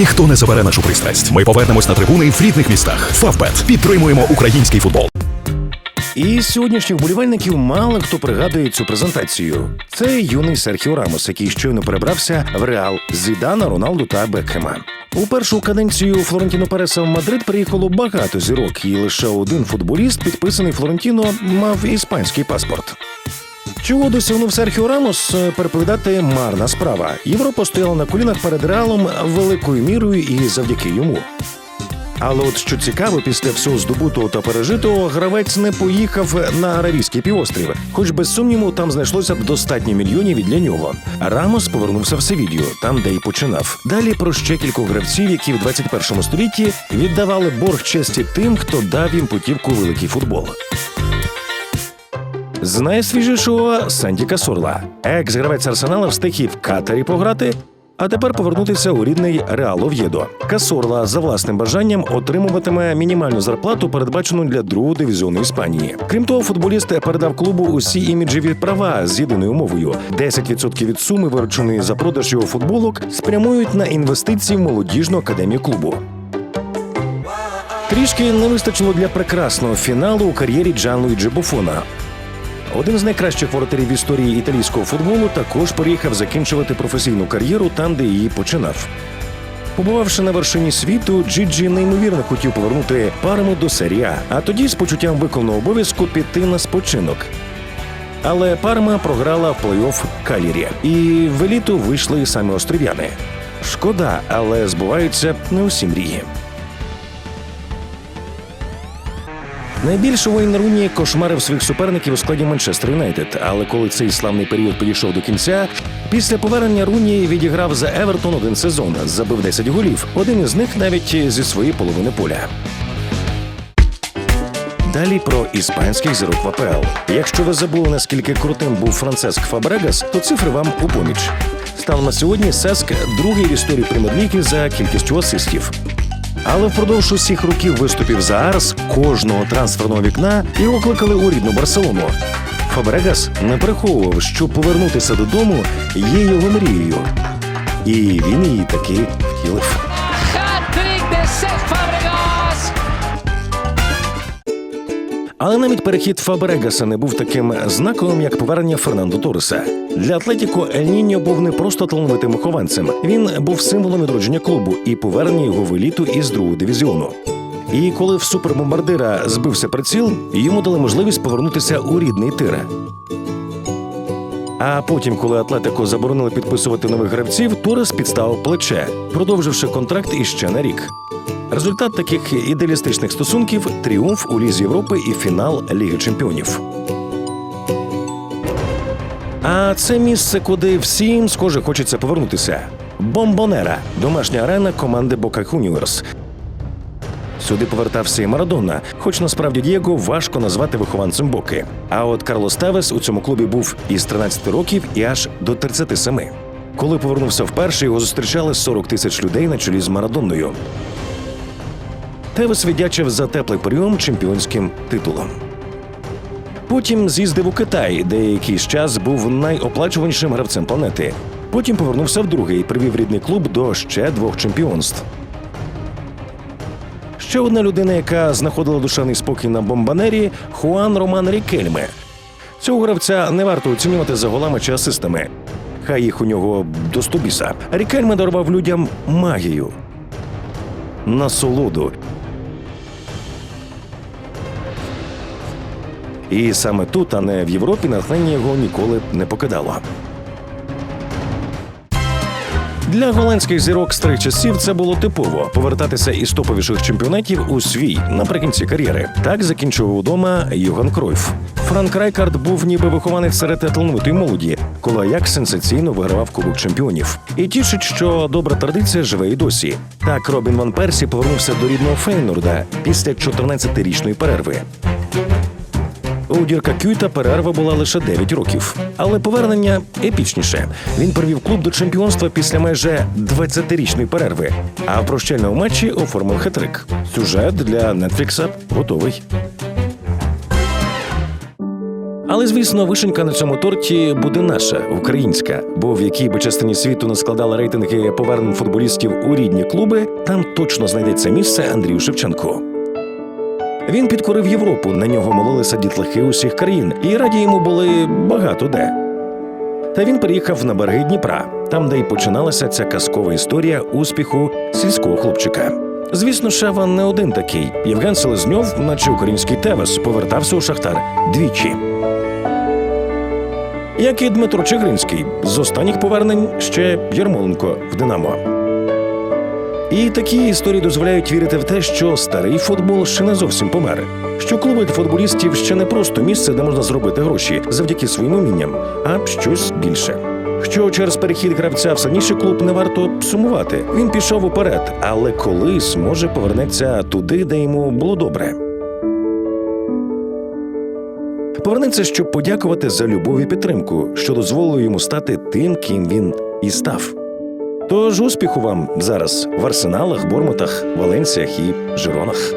Ніхто не забере нашу пристрасть. Ми повернемось на трибуни в рідних містах. Фавбет підтримуємо український футбол. І сьогоднішніх вболівальників мало хто пригадує цю презентацію. Це юний Серхіо Рамос, який щойно перебрався в Реал Зідана, Роналду та Бекхема. У першу каденцію Флорентіно Переса в Мадрид приїхало багато зірок, і лише один футболіст, підписаний Флорентіно, мав іспанський паспорт. Чого досягнув Серхіо Рамос, е, переповідати марна справа. Європа стояла на колінах перед реалом великою мірою і завдяки йому. Але от що цікаво, після всього здобутого та пережитого гравець не поїхав на Аравійський півострів, хоч без сумніву там знайшлося б достатньо мільйонів і для нього. Рамос повернувся в Севідію, там де й починав. Далі про ще кількох гравців, які в 21 столітті віддавали борг честі тим, хто дав їм путівку у великий футбол. З найсвіжішого Санді Касорла. Екс-гравець Арсенала встиг і в Катарі пограти, а тепер повернутися у рідний Реал Ов'єдо. Касорла за власним бажанням отримуватиме мінімальну зарплату, передбачену для другого дивізіону Іспанії. Крім того, футболіст передав клубу усі іміджеві права з єдиною мовою. 10% від суми, вирученої за продаж його футболок, спрямують на інвестиції в молодіжну академію клубу. Трішки не вистачило для прекрасного фіналу у кар'єрі Джанлуїджі Буфона. Один з найкращих воротарів в історії італійського футболу також приїхав закінчувати професійну кар'єру там, де її починав. Побувавши на вершині світу, Джиджі неймовірно хотів повернути парму до серії А, тоді з почуттям виконаного обов'язку піти на спочинок. Але Парма програла в плей-офф Калірі, і в еліту вийшли самі острів'яни. Шкода, але збуваються не усі мрії. Найбільше Уейн Руні кошмарив своїх суперників у складі Манчестер Юнайтед. Але коли цей славний період підійшов до кінця, після повернення Руні відіграв за Евертон один сезон, забив 10 голів. Один із них навіть зі своєї половини поля. Далі про іспанських зірок в АПЛ. Якщо ви забули, наскільки крутим був Франциск Фабрегас, то цифри вам у поміч. Станом на сьогодні Сеск другий в історії прем'єр-ліги за кількістю асистів. Але впродовж усіх років виступів за Арс кожного трансферного вікна його кликали у рідну Барселону. Фабрегас не приховував, що повернутися додому є його мрією. І він її таки втілив. Cesc Fabregas. Але навіть перехід Фабрегаса не був таким знаковим, як повернення Фернандо Торреса. Для Атлетіко Ель Ніньо був не просто талановитим вихованцем. Він був символом відродження клубу і повернення його в еліту із другого дивізіону. І коли в супербомбардира збився приціл, йому дали можливість повернутися у рідний тир. А потім, коли Атлетико заборонили підписувати нових гравців, Торес підставив плече, продовживши контракт іще на рік. Результат таких ідеалістичних стосунків тріумф у Лізі Європи і фінал Ліги Чемпіонів. А це місце, куди всім схоже хочеться повернутися. Бомбонера, домашня арена команди Бока Хуніверс. Сюди повертався і Марадона, хоч насправді Дієго важко назвати вихованцем Боки. А от Карлос Тавес у цьому клубі був із 13 років і аж до 37. Коли повернувся вперше, його зустрічали 40 тисяч людей на чолі з Марадонною. Тевес віддячив за теплий прийом чемпіонським титулом. Потім з'їздив у Китай, де якийсь час був найоплачуванішим гравцем планети. Потім повернувся вдруге і привів рідний клуб до ще двох чемпіонств. Ще одна людина, яка знаходила душевний спокій на бомбанері Хуан Роман Рікельме. Цього гравця не варто оцінювати за голами чи асистами. Хай їх у нього до стобіса. Рікельме дарував людям магію, насолоду. І саме тут, а не в Європі, натхнення його ніколи не покидало. Для голландських зірок старих часів це було типово повертатися із топовіших чемпіонатів у свій наприкінці кар'єри. Так закінчував удома Йоган Кройф. Франк Райкард був ніби вихованець серед талановитої молоді, коли як сенсаційно вигравав Кубок чемпіонів. І тішить, що добра традиція живе і досі. Так Робін Ван Персі повернувся до рідного Фейнорда після 14-річної перерви. У Дірка Кюйта перерва була лише 9 років, але повернення епічніше. Він привів клуб до чемпіонства після майже 20-річної перерви. А в прощальному матчі оформив хетрик. Сюжет для Нетфлікса готовий. Але звісно, вишенька на цьому торті буде наша, українська, бо в якій би частині світу не складали рейтинги повернень футболістів у рідні клуби, там точно знайдеться місце Андрію Шевченку. Він підкорив Європу, на нього молилися дітлахи усіх країн, і раді йому були багато де. Та він переїхав на береги Дніпра, там, де й починалася ця казкова історія успіху сільського хлопчика. Звісно, Шева не один такий. Євген Селезньов, наче український Тевес, повертався у Шахтар двічі. Як і Дмитро Чигринський, з останніх повернень ще Ярмоленко в Динамо. І такі історії дозволяють вірити в те, що старий футбол ще не зовсім помер. Що клуби для футболістів ще не просто місце, де можна зробити гроші завдяки своїм умінням, а щось більше. Що через перехід гравця в сильніший клуб не варто сумувати. Він пішов уперед, але колись може повернеться туди, де йому було добре. Повернеться, щоб подякувати за любов і підтримку, що дозволило йому стати тим, ким він і став. Тож успіху вам зараз в арсеналах, бормотах, Валенсіях і Жиронах.